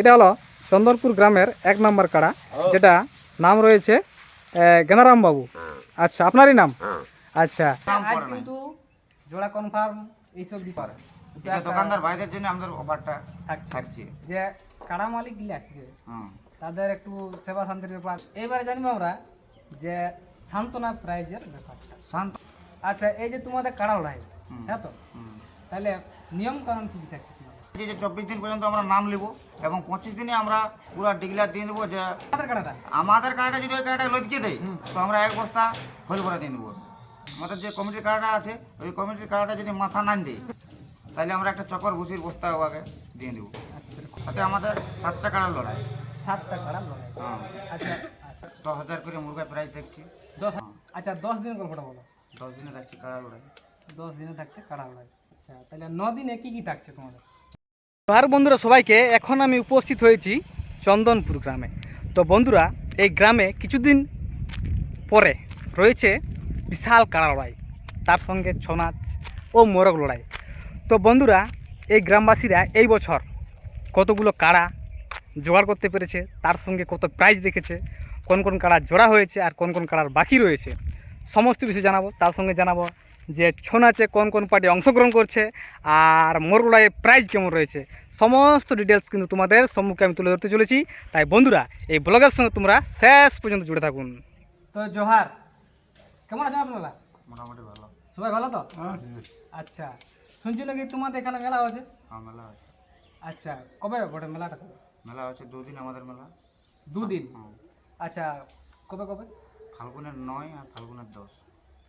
এটা হলো চন্দনপুর গ্রামের এক নম্বর কাড়া যেটা নাম রয়েছে গেনারাম বাবু। আচ্ছা আপনারই নাম? আচ্ছা। আজ কিন্তু জোড়া কনফার্ম এইসব বিষয়। দোকানদার ভাইদের জন্য আমাদের অফারটা থাকছে। থাকছে। যে কাড়া মালিক গিলে আছে তাদের একটু সেবা শান্তির ব্যাপার। এবারে জানব আমরা যে সান্ত্বনা প্রাইজের ব্যাপারটা। শান্ত আচ্ছা এই যে তোমাদের কাড়া লড়াই। হ্যাঁ তো? তাহলে নিয়ম কারণ কি থাকছে? যে চব্বিশ দিন পর্যন্ত আমরা নাম নিব এবং পঁচিশ দিনে আমরা পুরো ডিগলার দিয়ে দেবো যে আমাদের কাড়াটা আমাদের কার্ডে যদি ওই কার্ডে লটকে দেয় তো আমরা এক বস্তা খোল করে দিয়ে দেবো আমাদের যে কমিটির কার্ডটা আছে ওই কমিটির কার্ডটা যদি মাথা না দেয় তাহলে আমরা একটা চকর ভুসির বস্তা ওকে দিয়ে দেবো তাতে আমাদের সাতটা কার্ডের লড়াই। সাতটা কাড়া লড়াই? হ্যাঁ। আচ্ছা আচ্ছা দশ হাজার করে মুরগা প্রাইস দেখছি। দশ আচ্ছা দশ দিনের গল্পটা বলো। দশ দিনে থাকছে কাড়া লড়াই। দশ দিনে থাকছে কাড়া লড়াই। আচ্ছা তাহলে ন দিনে কী কি থাকছে তোমাদের? আর বন্ধুরা, সবাইকে এখন আমি উপস্থিত হয়েছি চন্দনপুর গ্রামে। তো বন্ধুরা, এই গ্রামে কিছুদিন পরে রয়েছে বিশাল কাড়া লড়াই, তার সঙ্গে ছৌ নাচ ও মোরগ লড়াই। তো বন্ধুরা, এই গ্রামবাসীরা এই বছর কতগুলো কাড়া জোগাড় করতে পেরেছে, তার সঙ্গে কত প্রাইজ রেখেছে, কোন কোন কাড়া জোড়া হয়েছে আর কোন কোন কাড়ার বাকি রয়েছে, সমস্ত কিছু জানাব, তার সঙ্গে জানাব। যে ছৌ নাচে কোন কোন পার্টি অংশগ্রহণ করছে আর মোর লড়াইয়ের প্রাইজ কেমন রয়েছে সমস্ত ডিটেলস কিন্তু তোমাদের সম্মুখে আমি তুলে ধরতে চলেছি। তাই বন্ধুরা এই ব্লগের সঙ্গে তোমরা শেষ পর্যন্ত জুড়ে থাকুন। তো জোহার কেমন আছেন আপনারা? মোটামুটি ভালো। সবাই ভালো তো? আচ্ছা শুনছি নাকি তোমাদের এখানে মেলা হচ্ছে হ্যাঁ মেলা আছে আচ্ছা কবে বটে মেলাটা? মেলা হচ্ছে দুদিন আমাদের মেলা। দুদিন? হুম। আচ্ছা কবে কবে? ফাল্গুনের নয় আর ফাল্গুনের দশ।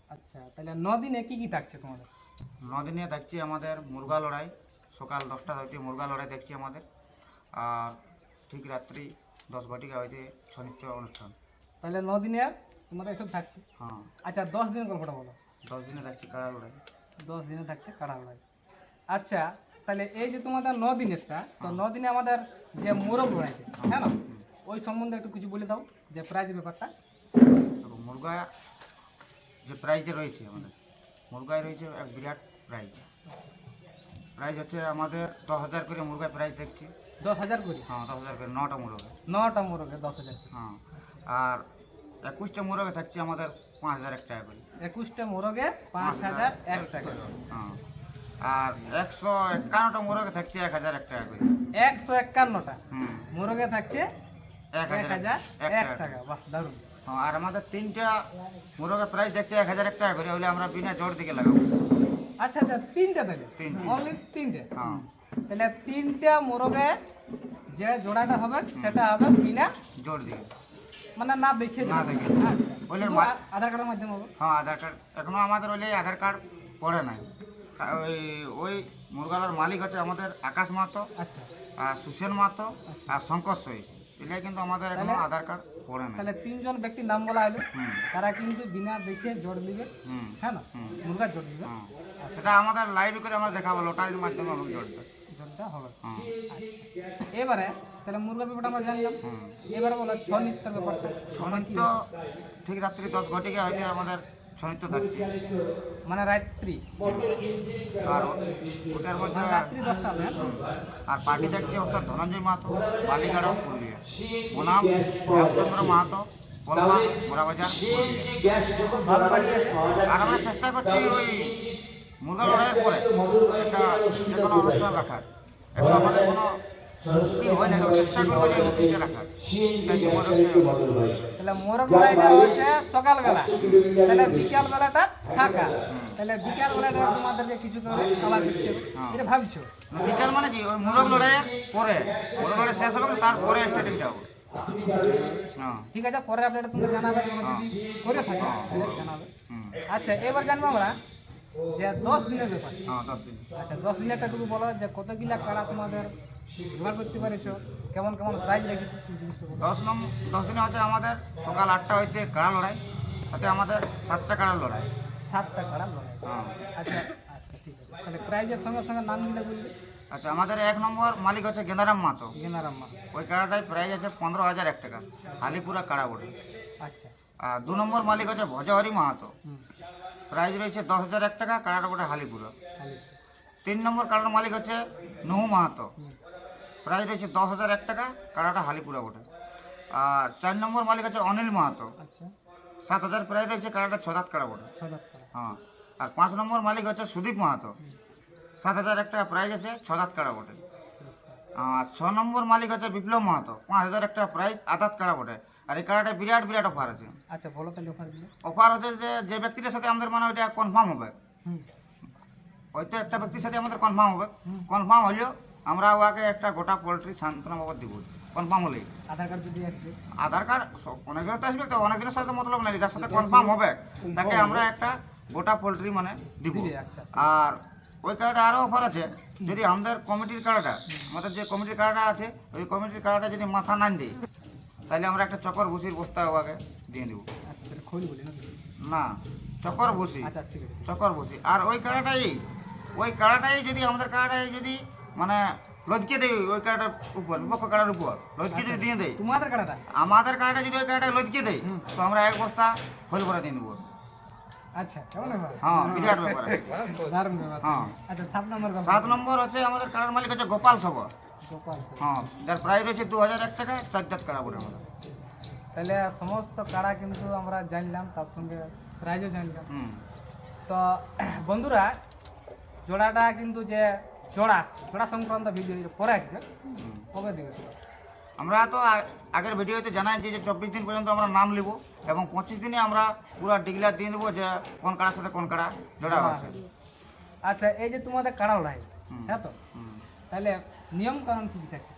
আচ্ছা তাহলে দিনে কি কি থাকছে তোমাদের? নদিনে দেখছি আমাদের মুরগা লড়াই সকাল দশটা হইতে মুরগা লড়াই দেখছি আমাদের। আর ঠিক রাত্রি দশ ঘটিকা হইতে ছৌ নৃত্য অনুষ্ঠান। তাহলে দিনে আর তোমাদের এসব থাকছে? হ্যাঁ। আচ্ছা দশ দিনের গল্পটা বলো। দশ দিনে দেখছি কাড়া লড়াই। দশ দিনে থাকছে কাড়া লড়াই। আচ্ছা তাহলে এই যে তোমাদের ন দিনেরটা তো ন দিনে আমাদের যে মোরগ লড়াইছে হ্যাঁ। না? ওই সম্বন্ধে একটু কিছু বলে দাও যে প্রাইজ ব্যাপারটা। মুরগা যে প্রাইজে রয়েছে আমাদের। মুরগায় রয়েছে এক বিরাট প্রাইজ প্রাইজ হচ্ছে আমাদের দশ হাজার করে মুরগায় প্রাইজ দেখছি। দশ হাজার করে? হ্যাঁ দশ হাজার করে নটা মুরগা নটা মোরগে দশ হাজার হ্যাঁ আর একুশটা মুরগে থাকছে আমাদের পাঁচ হাজার এক টাকা করে। একুশটা মোরগে পাঁচ হাজার এক টাকা হ্যাঁ আর একশো একান্নটা মোরগে থাকছে এক হাজার এক টাকা করে। একশো একান্নটা? হুম। মোরগে থাকছে এক হাজার এক টাকা বাহ দারুণ। আর আমাদের তিনটা মুরগের প্রাইস দেখছে এক হাজার এক টাকা করে হলে আমরা বিনা জোর দিকে লাগাবো। আচ্ছা আচ্ছা তিনটা তাহলে। অনলি তিনটে? হ্যাঁ। তাহলে তিনটা মোরগে যে জোড়াটা হবে সেটা হবে বিনা জোর দিকে। মানে না দেখে না। দেখে। আচ্ছা। বলে মা- আধার কার্ডের মাধ্যমে হবে? হ্যাঁ আধার কার্ড। এখনও আমাদের ওই আধার কার্ড পড়ে নাই। ওই ওই মুরগালার মালিক হচ্ছে আমাদের আকাশ মাহাতো আচ্ছা। আর সুসেন মাহাতো আর শঙ্কর সই। এগুলো কিন্তু আমাদের এখনও আধার কার্ড তাহলে তিনজন ব্যক্তির নাম বলা হলো। তারা কিন্তু বিনা দেখে জোর দিবে। হ্যাঁ না। মুরগার জোর দিবে। সেটা আমাদের লাইভ করে আমরা দেখাবো লোটারির মাধ্যমে আমাকে জড়বে জোরটা হবে। হ্যাঁ আচ্ছা। এবারে তাহলে মুরগার ব্যাপারটা আমরা জানলাম। এবারে বলো ছ নৃত্যের ব্যাপারটা। ছনিত্য ঠিক রাত্রি দশ ঘটিকে হয়তো আমাদের ছনিত্য থাকছে মানে রাত্রি। আর ওটার মধ্যে মানে রাত্রি দশটা হ্যাঁ? আর পার্টি দেখছে ওস্তাদ ধনঞ্জয় মাহাতো বালিগাড়া পুরুলিয়া। ওনাম রামচন্দ্র মাহাতো বলমা আছে। আর আমরা চেষ্টা করছি ওই মুরগা লড়াইয়ের পরে একটা যে কোনো অনুষ্ঠান রাখার। এখন আমাদের কোনো হয় তাহলে লড়াইটা হচ্ছে সকালবেলা। তাহলে বিকাল বেলাটা ফাঁকা। তাহলে বিকাল বেলাটা তোমাদেরকে কিছু করে হ্যাঁ। এটা ভাবছ? বিকাল মানে কি? ওই মুরগ লড়াইয়ের পরে। মুরগ লড়াই শেষ হবে তারপরে স্টেডিয়াম যাব হ্যাঁ। ঠিক আছে পরে আপডেট তুমি জানাবে যদি করে থাকে জানাবে। আচ্ছা এবার জানব আমরা যে দশ দিনের ব্যাপার। হ্যাঁ দশ দিন। আচ্ছা দশ দিনেরটা একটু বলো যে কত কিলা কাড়া তোমাদের জোগাড় করতে পারেছো? কেমন কেমন প্রাইজ রেখেছো বলো। দশ নম দশ দিনে হচ্ছে আমাদের সকাল আটটা হইতে কাড়া লড়াই? তাতে আমাদের সাতটা কাড়া লড়াই? সাতটা কাড়া লড়াই? হ্যাঁ। আচ্ছা আচ্ছা ঠিক আছে। তাহলে প্রাইজের সঙ্গে সঙ্গে নাম দিলে বলবে। আচ্ছা আমাদের এক নম্বর মালিক হচ্ছে গেন্দারাম মাতো গেনারাম্মা ওই কাড়াটায় প্রাইস আছে পনেরো হাজার এক টাকা। হালিপুরা কাড়া বটে আচ্ছা। আর দু নম্বর মালিক হচ্ছে ভজহরি মাহাতো। হুম। প্রাইস রয়েছে দশ হাজার এক টাকা কাড়াটা বটে হালিপুরা। তিন নম্বর কাড়ার মালিক হচ্ছে নুহু মাহাতো। প্রাইস রয়েছে দশ হাজার এক টাকা কাড়াটা হালিপুরা বটে। আর চার নম্বর মালিক আছে অনিল মাহাতো। আচ্ছা। সাত হাজার প্রাইস রয়েছে কাড়াটা ছদাত কাড়া বটে। হ্যাঁ আর পাঁচ নম্বর মালিক হচ্ছে সুদীপ মাহাতো। সাত হাজার এক টাকা প্রাইস আছে ছদাত কাড়া বটে। আর ছ নম্বর মালিক হচ্ছে বিপ্লব মাহাতো। পাঁচ হাজার এক টাকা প্রাইস আদাত কাড়া বটে। আর এই কাড়াটা বিরাট বিরাট অফার আছে। আচ্ছা বলো তাহলে দিলে অফার হচ্ছে যে যে ব্যক্তির সাথে আমাদের মানে ওইটা কনফার্ম হবে। হয়তো একটা ব্যক্তির সাথে আমাদের কনফার্ম হবে। কনফার্ম হলেও আমরা ওকে একটা গোটা পোলট্রি সান্ত্বনা বাবদ দিব কনফার্ম হলে আধার কার্ড যদি আসবে আধার কার্ড সব- অনেকজনের তো আসবে তো অনেকজনের সাথে মতলব নাই যার সাথে কনফার্ম হবে তাকে আমরা একটা গোটা পোলট্রি মানে দিব। আচ্ছা আর ওই কার্ডে আরও অফার আছে যদি আমাদের কমিটির কার্ডটা আমাদের যে কমিটির কার্ডটা আছে ওই কমিটির কার্ডটা যদি মাথা না দিই তাহলে আমরা একটা চকর ভুসির বস্তা ওকে দিয়ে দেবো। আচ্ছা না না চকর ভুসি আচ্ছা চকর বসি আর ওই কাড়াটাই ওই কাড়াটাই যদি আমাদের কাড়াটাই যদি মানে লজকে দেয় ওই কাড়াটার উপর বিপক্ষ কাড়ার উপর লজকে যদি দিয়ে দেয় তোমাদের কাটাটা আমাদের কাড়াটা যদি ওই কাড়াটা লজকে দেয় তো আমরা এক বস্তা খোল করে দিয়ে দেবো আচ্ছা কেমন হ্যাঁ বিরাট ব্যাপার। হ্যাঁ। আচ্ছা সাত নম্বর সাত নম্বর আছে আমাদের কাড়ার মালিক হচ্ছে গোপাল সবর। গোপাল হ্যাঁ যার প্রাইস রয়েছে দু হাজার এক টাকা চার কাড়া পড়ে আমাদের। তাহলে সমস্ত কাড়া কিন্তু আমরা জানলাম তার সঙ্গে প্রাইজও জানলাম। হুম। তো বন্ধুরা জোড়াটা কিন্তু যে জোড়া জোড়া সংক্রান্ত ভিডিও পরে আসবে। কবে দিবে? আমরা তো আগের ভিডিওতে জানাইছি যে চব্বিশ দিন পর্যন্ত আমরা নাম নিব এবং পঁচিশ দিনে আমরা পুরো ডিগলার দিয়ে দেবো যে কোন কাড়ার সাথে কোন কাড়া জোড়া আছে আচ্ছা এই যে তোমাদের কাড়া লড়াই। হ্যাঁ তো? তাহলে নিয়ম কারণ কি থাকছে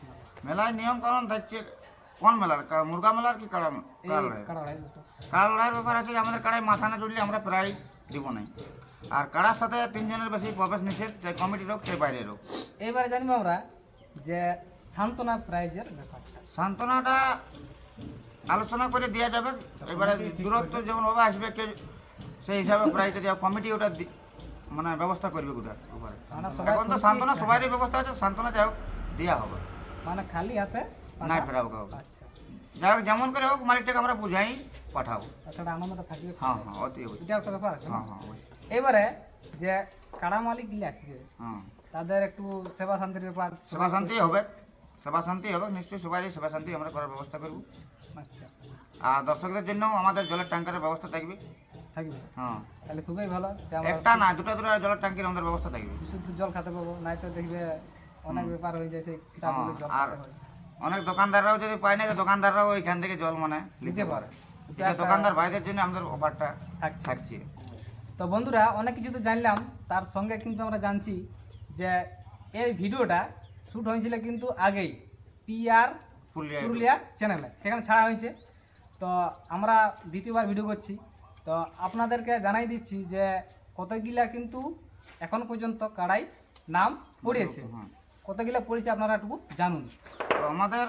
মেলায় নিয়ম কারণ থাকছে কোন মেলার? মুরগা মেলার কি কাড়া এই কাড়া লড়াই। কাড়া লড়াইয়ের ব্যাপার আছে যে আমাদের কাড়ায় মাথা না জুড়লে আমরা প্রায় দিব নাই। আর কাড়ার সাথে তিনজনের বেশি প্রবেশ নিষেধ চাই কমিটির হোক চাই বাইরের হোক। এইবারে জানব আমরা যে সান্ত্বনা প্রাইজের ব্যাপারটা। সান্ত্বনাটা আলোচনা করে দেওয়া যাবে। এবারে দূরত্ব যেমন ভাবে আসবে কে সেই হিসাবে প্রাইজটা দেওয়া কমিটি ওটা মানে ব্যবস্থা করবে ওটা। মানে এখন তো সান্ত্বনা সবারই ব্যবস্থা আছে সান্ত্বনা যাই হোক দেওয়া হবে। মানে খালি হাতে নাই ফেরাবো কাউকে। আচ্ছা। যাই হোক যেমন করে হোক মালিকটাকে আমরা বুঝাই পাঠাবো তাছাড়া আনন্দটা থাকবে। হ্যাঁ হ্যাঁ অতি অবশ্যই। ব্যাপার আছে হ্যাঁ হ্যাঁ অবশ্যই। এবারে যে কাড়া মালিক গুলি আছে তাদের একটু সেবা শান্তির ব্যাপার। সেবা শান্তি হবে সেবা শান্তি হবে নিশ্চয়ই সবারই সেবা শান্তি আমরা করার ব্যবস্থা করব। আচ্ছা। আর দর্শকদের জন্য আমাদের জলের ট্যাঙ্কারের ব্যবস্থা থাকবে। থাকবে? হ্যাঁ তাহলে খুবই ভালো একটা না দুটো দুটো জলের ট্যাঙ্কির আমাদের ব্যবস্থা থাকবে। বিশুদ্ধ জল খেতে পাবো নাই তো দেখবে অনেক ব্যাপার হয়ে যায় সেই আর- অনেক দোকানদাররাও যদি পায় না দোকানদাররাও এখান থেকে জল মানে নিতে পারে। দোকানদার ভাইদের জন্য আমাদের অফারটা থাকছে। তো বন্ধুরা অনেক কিছু তো জানলাম তার সঙ্গে কিন্তু আমরা জানছি যে এই ভিডিওটা শ্যুট হয়েছিল কিন্তু আগেই পিআর পুরুলিয়া চ্যানেলে সেখানে ছাড়া হয়েছে। তো আমরা দ্বিতীয়বার ভিডিও করছি। তো আপনাদেরকে জানাই দিচ্ছি যে কতগুলা কিন্তু এখন পর্যন্ত কাড়াই নাম পড়িয়েছে। হ্যাঁ। কতগুলা পড়েছে আপনারা একটু জানুন। তো আমাদের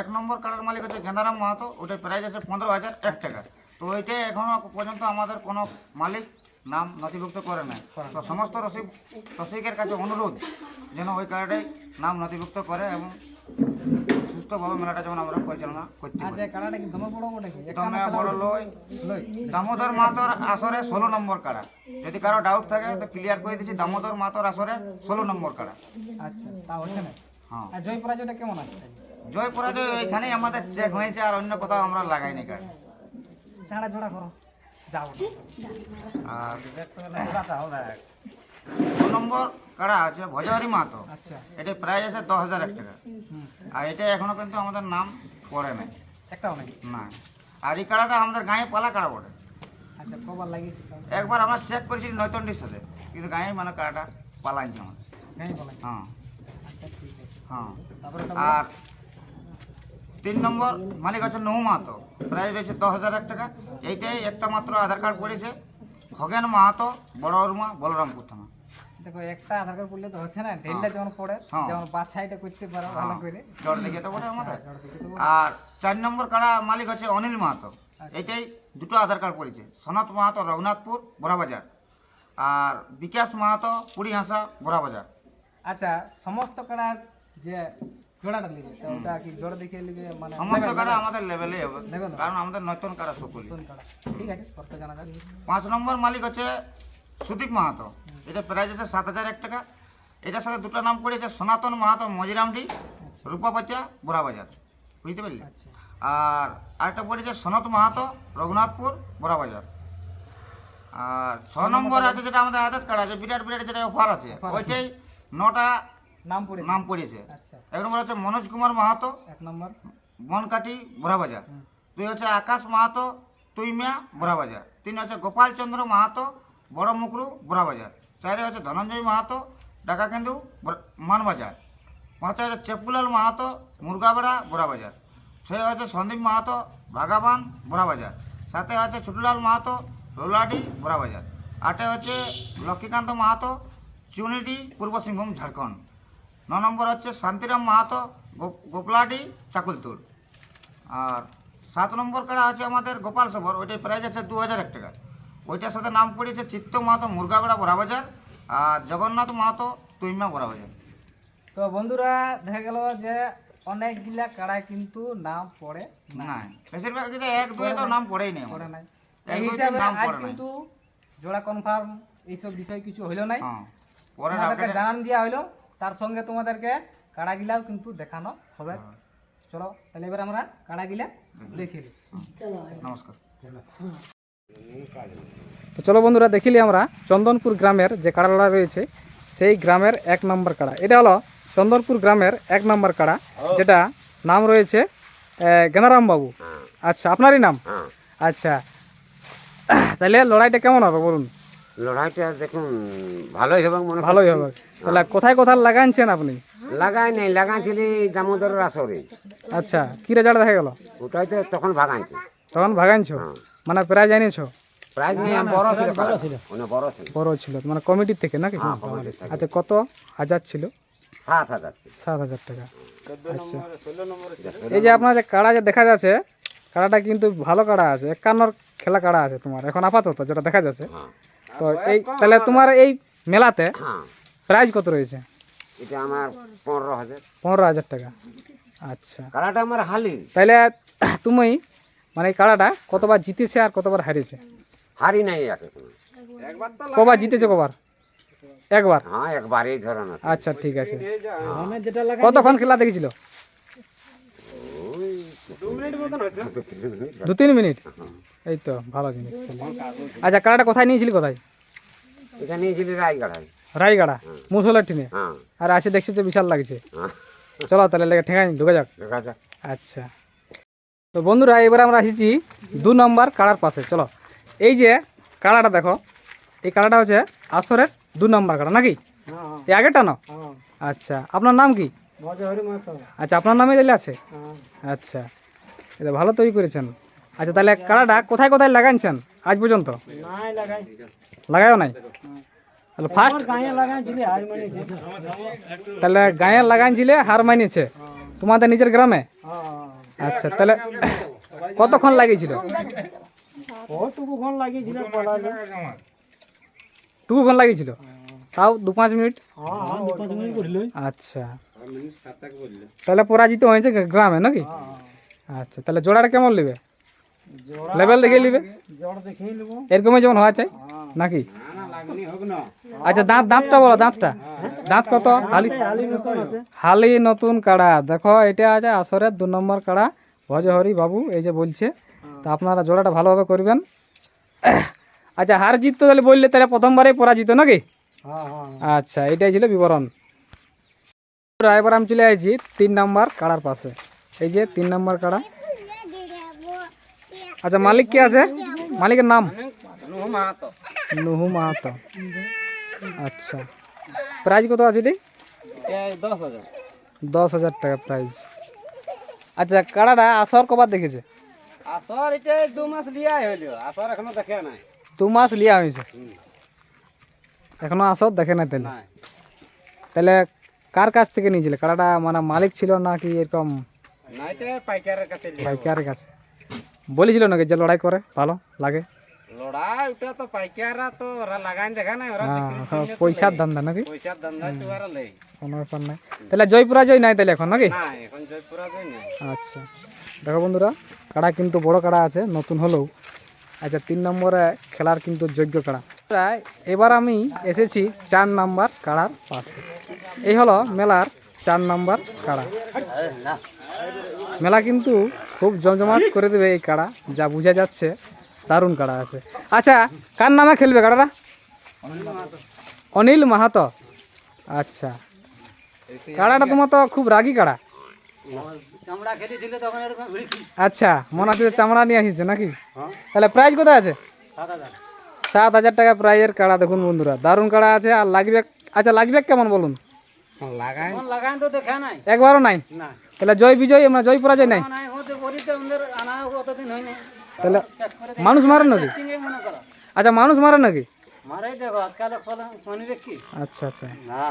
এক নম্বর কার্ডের মালিক হচ্ছে গেঁদারাম মাহাতো। ওটার প্রাইস আছে পনেরো হাজার এক টাকা। তো ওইটাই এখনও পর্যন্ত আমাদের কোনো মালিক নাম নথিভুক্ত করে করে তো সমস্ত রসিক রসিকের কাছে অনুরোধ যেন ওই কার্ডে নাম নথিভুক্ত করে এবং সুস্থভাবে মেলাটা যেমন আমরা পরিচালনা করতে দমে বড় না লই। দামোদর মাহাতোর আসরে ষোলো নম্বর কাড়া। যদি কারও ডাউট থাকে তো ক্লিয়ার করে দিচ্ছি দামোদর মাহাতোর আসরে ষোলো নম্বর কাড়া। আচ্ছা তা হচ্ছে না। হ্যাঁ। জয় পরাজয়টা কেমন আছে? জয় পরাজয় ওইখানেই আমাদের চেক হয়েছে আর অন্য কোথাও আমরা লাগাইনি কার্ড। ঝাড়া ঝোড়া করো। আর দু নম্বর কাড়া আছে? ভজাহরি মাহাতো আচ্ছা। এটা প্রাইস আছে দশ হাজার এক টাকা। আর এটা এখনও কিন্তু আমাদের নাম পড়ে নাই। একটাও না। আর এই কাড়াটা আমাদের গায়ে পালা কাড়া পড়ে আচ্ছা একবার আমরা চেক করেছি নৈতন্ডির সাথে কিন্তু গায়ে মানে কাড়াটা পালাইছে আমাদের। হ্যাঁ। আচ্ছা হ্যাঁ। তারপরে আর তিন নম্বর মালিক হচ্ছে নৌ মাহাতো। প্রাইস রয়েছে দশ হাজার এক টাকা। এইটাই একটা মাত্র আধার কার্ড পড়েছে খগেন মাহাতো বড় অরুমা বলরামপুর থানা। দেখো একটা আধার কার্ড পড়লে তো হচ্ছে না ঢেলটা যেমন পড়ে হ্যাঁ। যেমন বাছাইটা করতে পারো ভালো করে। জল দেখে তো বটে আমাদের। আর চার নম্বর কাড়া মালিক হচ্ছে অনিল মাহাতো। এইটাই দুটো আধার কার্ড পড়েছে সনত মাহাতো রঘুনাথপুর বড়াবাজার। আর বিকাশ মাহাতো পুরীহাসা বড়াবাজার। আচ্ছা সমস্ত কাড়ার যে জোড়াটা লিবে তো ওটা কি জোড়া দেখে লিবে মানে সমস্ত level, আমাদের লেভেলে হবে কারণ আমাদের নতুন কাড়া সকলি ঠিক আছে কত জানা যাবে। পাঁচ নম্বর মালিক সুদীপ মাহাতো। এটা প্রাইস আছে সাত হাজার এক টাকা। এটার সাথে দুটো নাম পড়েছে সনাতন মাহাতো মজিরামডি রূপাপাচা বোরাবাজার বুঝতে পারলে? আচ্ছা। আর আরেকটা পড়েছে সনত মাহাতো রঘুনাথপুর বোরাবাজার আর ছ নম্বর আছে যেটা আমাদের আধার কার্ড আছে বিরাট বিরাট যেটা অফার আছে। ওইটাই নটা নাম পড়েছে? নাম পড়েছে। আচ্ছা। এক নম্বর হচ্ছে মনোজ কুমার মাহাতো। এক নম্বর। বনকাটি বোরাবাজার দুই হচ্ছে আকাশ মাহাতো তুইমিয়া বোরাবাজার তিন হচ্ছে গোপাল চন্দ্র মাহাতো বড় মুকরু বোরাবাজার চারে হচ্ছে ধনঞ্জয় মাহাতো ডাকাকেন্দু মানবাজার। পাঁচে হচ্ছে চেপুলাল মাহাতো মুরগাবেড়া বোরাবাজার ছয় হচ্ছে সন্দীপ মাহাতো ভাগাবান বোরাবাজার সাথে হচ্ছে ছুটুলাল মাহাতো রোলাডি বোরাবাজার আটে হচ্ছে লক্ষ্মীকান্ত মাহাতো চুনিডি পূর্ব সিংভূম ঝাড়খণ্ড। ন নম্বর হচ্ছে শান্তিরাম মাহাতো গো- গোপলাডি চাকুলতুর। আর সাত নম্বর কারা আছে আমাদের গোপাল সবর ওইটার প্রাইস আছে দু হাজার এক টাকা। ওইটার সাথে নাম পড়েছে চিত্ত মাহাতো মুরগাবেড়া বড়াবাজার আর জগন্নাথ মাহাতো তুইমা বড়াবাজার তো বন্ধুরা দেখা গেল যে অনেকগুলা কাড়ায় কিন্তু নাম পড়ে না বেশিরভাগ কিন্তু এক দুই তো নাম পড়েই নেই পড়ে নাই। এই হিসাবে নাম আজ। কিন্তু জোড়া কনফার্ম এইসব বিষয় কিছু হইল নাই। হ্যাঁ আপডেটে জানান দেওয়া হইল। তার সঙ্গে তোমাদেরকে কাড়াগিলাও কিন্তু দেখানো হবে। হ্যাঁ, চলো তাহলে এবার আমরা কাড়াগিলা দেখি নিই। নমস্কার। তো চলো বন্ধুরা দেখিলি আমরা চন্দনপুর গ্রামের যে কাড়াটা রয়েছে সেই গ্রামের এক নম্বর কাড়া। এটা হলো চন্দনপুর গ্রামের এক নম্বর কাড়া যেটা নাম রয়েছে গেনারাম বাবু আচ্ছা আপনারই নাম? আচ্ছা। তাহলে লড়াইটা কেমন হবে বলুন? লড়াইটা দেখুন ভালোই হবে মনে ভালোই হবে। তাহলে কোথায় কোথায় লাগানছেন আপনি? লাগাই নাই লাগাইছিলি দামোদরের আসরে। আচ্ছা কি রেজাল্ট দেখা গেল? ওটাই তো তখন ভাগাইছে। তখন ভাগাইছো? মানে প্রায় জানিয়েছো প্রাইজ নিয়ে বড় ছিল বড় ছিল। বড় ছিল। বড় ছিল মানে কমিটির থেকে নাকি? হ্যাঁ। আচ্ছা কত হাজার ছিল? সাত হাজার সাত হাজার টাকা। আচ্ছা। এই যে আপনার যে কাড়া যে দেখা যাচ্ছে কাড়াটা কিন্তু ভালো কাড়া আছে একান্নর খেলা কাড়া আছে তোমার। এখন আপাতত যেটা দেখা যাচ্ছে হ্যাঁ। তো এই তাহলে তোমার এই মেলাতে হ্যাঁ। প্রাইজ কত রয়েছে? এটা আমার পনেরো হাজার। পনেরো হাজার টাকা। আচ্ছা। কালাটা আমার হালি। তাহলে তুমি মানে এই কাড়াটা কতবার জিতেছে আর কতবার হারিয়েছে? হারি নাই কবার জিতেছে কবার? একবার? হ্যাঁ একবার এই ধরনের। আচ্ছা ঠিক আছে। কতক্ষণ খেলা দেখেছিল? দু তিন মিনিট। এই তো ভালো জিনিস। আচ্ছা কাড়াটা কোথায় নিয়েছিলি কোথায়? এটা নিয়েছিলি রায়গড়ায়। রায়গাড়া মুসলের টিনে? হ্যাঁ। আর আছে দেখছি যে বিশাল লাগছে। হ্যাঁ। চলো তাহলে লেগে ঠেকাই ঢুকে যাক। যাক। আচ্ছা। তো বন্ধুরা এবার আমরা এসেছি দু নম্বর কাড়ার পাশে চলো। এই যে কাড়াটা দেখো এই কাড়াটা হচ্ছে আসরের দু নম্বর কাড়া নাকি? এই আগেরটা না আচ্ছা আপনার নাম কি? আচ্ছা আপনার নামে দিলে আছে? আচ্ছা। এটা ভালো তৈরি করেছেন। আচ্ছা তাহলে কাড়াটা কোথায় কোথায় লাগাইছেন আজ পর্যন্ত? লাগাও নাই? তাহলে ফার্স্ট তাহলে গায়ে লাগাইছিলে হার মানিয়েছে? তোমাদের নিজের গ্রামে? আচ্ছা তাহলে কতক্ষণ লাগিয়েছিল? টুকুক্ষণ লাগিয়েছিল? তাও দু পাঁচ মিনিট? আচ্ছা। তাহলে পরাজিত হয়েছে গ্রামে নাকি? আচ্ছা তাহলে জোড়াটা কেমন নেবে? লেভেল দেখে নিবে এরকমই যেমন হওয়া চাই নাকি? আচ্ছা দাঁত দাঁতটা বলো দাঁতটা। দাঁত কত? হালি হালি নতুন কাড়া। দেখো এটা আছে আসরের দু নম্বর কাড়া। ভজহরি বাবু এই যে বলছে। তা আপনারা জোড়াটা ভালোভাবে করবেন। আচ্ছা হার জিত তো তাহলে বললে তাহলে প্রথমবারেই পরাজিত নাকি? আচ্ছা এটাই ছিল বিবরণ। এবার আমি চলে আসছি তিন নম্বর কাড়ার পাশে। এই যে তিন নম্বর কাড়া। আচ্ছা মালিক কে আছে? মালিকের নাম? নুহু মাহাতো আচ্ছা। প্রাইজ কত আছে এটি দশ হাজার টাকা প্রাইজ আচ্ছা কাড়াটা আসর কবার দেখেছে? আসর এটা দু মাস লিয়াই হইল। আসর এখনও দেখে নাই। দু মাস লিয়া হয়েছে? এখনও আসর দেখে না তাহলে? তাহলে কার কাছ থেকে নিয়েছিলে? কাড়াটা মানে মালিক ছিল নাকি এরকম নাইটে পাইকারের কাছে পাইকারের কাছে? বলেছিল নাকি যে লড়াই করে? ভালো লাগে? লড়াই ওটা তো পাইকাররা তো ওরা লাগাই দেখা নাই ওরা হ্যাঁ, হ্যাঁ, পয়সার ধান্দা নাকি? পয়সার ধান্দা তো ওরা লেই। কোনো ব্যাপার নাই। তাহলে জয়পুরা জয় নাই তাহলে এখন নাকি? না এখন জয়পুরা যাই না আচ্ছা। দেখো বন্ধুরা কাড়া কিন্তু বড় কাড়া আছে নতুন হলেও। আচ্ছা তিন নম্বরে খেলার কিন্তু যোগ্য কাড়া। প্রায় এবার আমি এসেছি চার নাম্বার কাড়ার পাশে। এই হলো মেলার চার নাম্বার কাড়া। মেলা কিন্তু খুব জমজমাট করে দেবে এই কাড়া যা বোঝা যাচ্ছে দারুণ কাড়া আছে। আচ্ছা কার নামে খেলবে কাড়াটা? অনিল মাহাতো। আচ্ছা। কাড়াটা তোমার তো খুব রাগি কাড়া। আচ্ছা মনে আছে যে চামড়া নিয়ে আসিছে নাকি? তাহলে প্রাইস কোথায় আছে? সাত হাজার টাকা প্রাইজের কাড়া দেখুন বন্ধুরা দারুণ কাড়া আছে আর লাগবে আচ্ছা লাগবে কেমন বলুন? লাগাই। লাগাই তো দেখা নাই। একবারও নাই? না তাহলে জয় বিজয় আমরা জয় পরাজয় নাই। নাই হতে করিতে ওদের আনা অতদিন হয় নাই তাহলে মানুষ মারে নাকি? তিনগে মনে করো। আচ্ছা মানুষ মারে নাকি? মারাই দেখো আজকাল ফলে পানি দেখি। আচ্ছা আচ্ছা। না।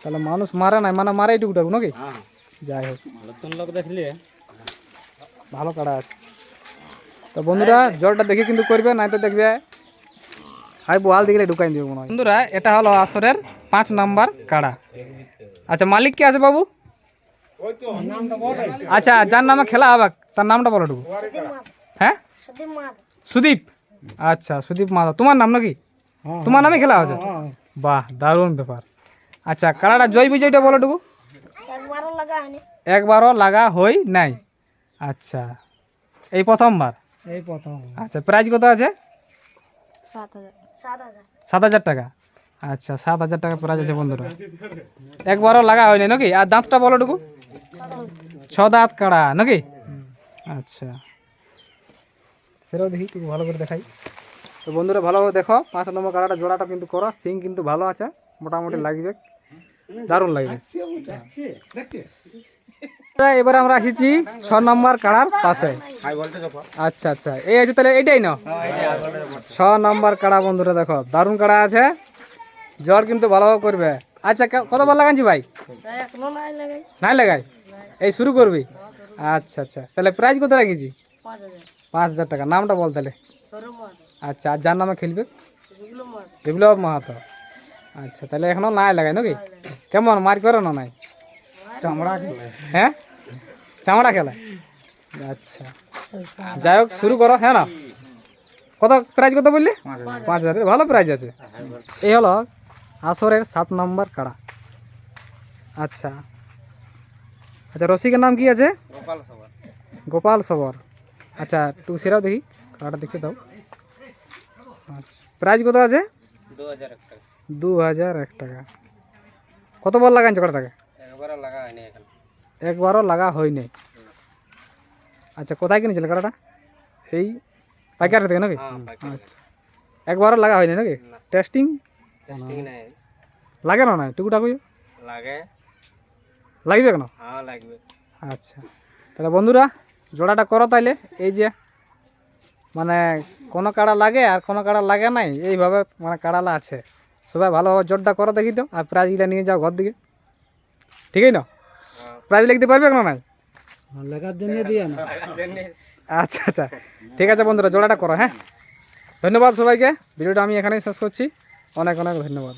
তাহলে মানুষ মারে নাই মানে মারাই টুকুটাকু নাকি? হ্যাঁ। যাই হোক। নতুন লোক দেখলে। ভালো কাড়া আছে। তো বন্ধুরা জলটা দেখে কিন্তু করবে নাই তো দেখবে হাই বোয়াল দিকে ঢুকাই দিবে মনে হয়। বন্ধুরা এটা হলো আসরের পাঁচ নাম্বার কাড়া। আচ্ছা মালিক কে আছে বাবু? আচ্ছা যার নামে খেলা হবে তার নামটা বলো টুকু হ্যাঁ? সুদীপ আচ্ছা সুদীপ মাধব। তোমার নাম নাকি? তোমার নামে খেলা আছে বাহ দারুণ ব্যাপার। আচ্ছা কারাটা জয় বিজয়টা বলো টুকু একবারও লাগা একবারও লাগা হই নাই। আচ্ছা এই প্রথমবার? এই প্রথম। আচ্ছা প্রাইজ কত আছে? সাত হাজার। সাত হাজার। সাত হাজার টাকা। আচ্ছা সাত হাজার টাকা প্রাইজ আছে বন্ধুরা। একবারও লাগা হয়নি নাকি? আর দাঁতটা বলো টুকু ছ দাঁত কাড়া নাকি? আচ্ছা। সেটাও দেখি একটু ভালো করে দেখাই। তো বন্ধুরা ভালোভাবে দেখো পাঁচ নম্বর কাড়াটা জোড়াটা কিন্তু করো সিং কিন্তু ভালো আছে মোটামুটি লাগবে। দারুণ লাগবে। এবারে আমরা আসিছি ছ নম্বর কাড়ার পাশে। আচ্ছা আচ্ছা। এই আছে তাহলে এটাই না ছ নম্বর কাড়া বন্ধুরা দেখো। দারুণ কাড়া আছে। জ্বর কিন্তু ভালোভাবে করবে। আচ্ছা ক- কতবার লাগাচ্ছি ভাই? নাই লাগাই? এই শুরু করবি? আচ্ছা আচ্ছা। তাহলে প্রাইজ কত রাখিছি পাঁচ হাজার। পাঁচ টাকা। নামটা বল তাহলে। আচ্ছা আর যার নামে খেলবে? বিপ্লব মাহাতো। আচ্ছা তাহলে এখনও নাই লাগাই নাকি? কেমন মার করে না নাই? চামড়া খেলে। হ্যাঁ? চামড়া খেলা? আচ্ছা। যাই হোক শুরু করো হ্যাঁ না? কত প্রাইজ কত বললি? পাঁচ হাজার। ভালো প্রাইজ আছে। এই হলো আসরের সাত নম্বর কাড়া। আচ্ছা। আচ্ছা রসিকের নাম কি আছে? গোপাল সবার। গোপাল সবর। আচ্ছা টু সেরাও দেখি কাড়াটা দেখে দাও। আচ্ছা প্রাইজ কত আছে? দু হাজার এক টাকা। দু হাজার এক কত বল লাগাইছে কটাটাকে? একবারও লাগা হয়নি আচ্ছা কোথায় কিনেছিল কাটাটা? এই পাইকারি থেকে নাকি? হ্যাঁ আচ্ছা একবারও লাগা হয়নি নাকি? টেস্টিং লাগে না না টুকুটাকু লাগে। লাগবে কেন? হ্যাঁ লাগবে। আচ্ছা। তাহলে বন্ধুরা জোড়াটা করো তাইলে। এই যে মানে কোনো কাড়া লাগে আর কোনো কাড়া লাগে নাই এইভাবে মানে কাড়ালা আছে। সবাই ভালোভাবে জোরটা করো দেখি তো আর প্রাইজগুলো নিয়ে যাও ঘর দিকে। ঠিকই না প্রাইজ লিখতে পারবে না নাই? লাগার জন্য দিয়ে না। আচ্ছা আচ্ছা। ঠিক আছে বন্ধুরা জোড়াটা করো হ্যাঁ? ধন্যবাদ সবাইকে। ভিডিওটা আমি এখানেই শেষ করছি। অনেক অনেক ধন্যবাদ।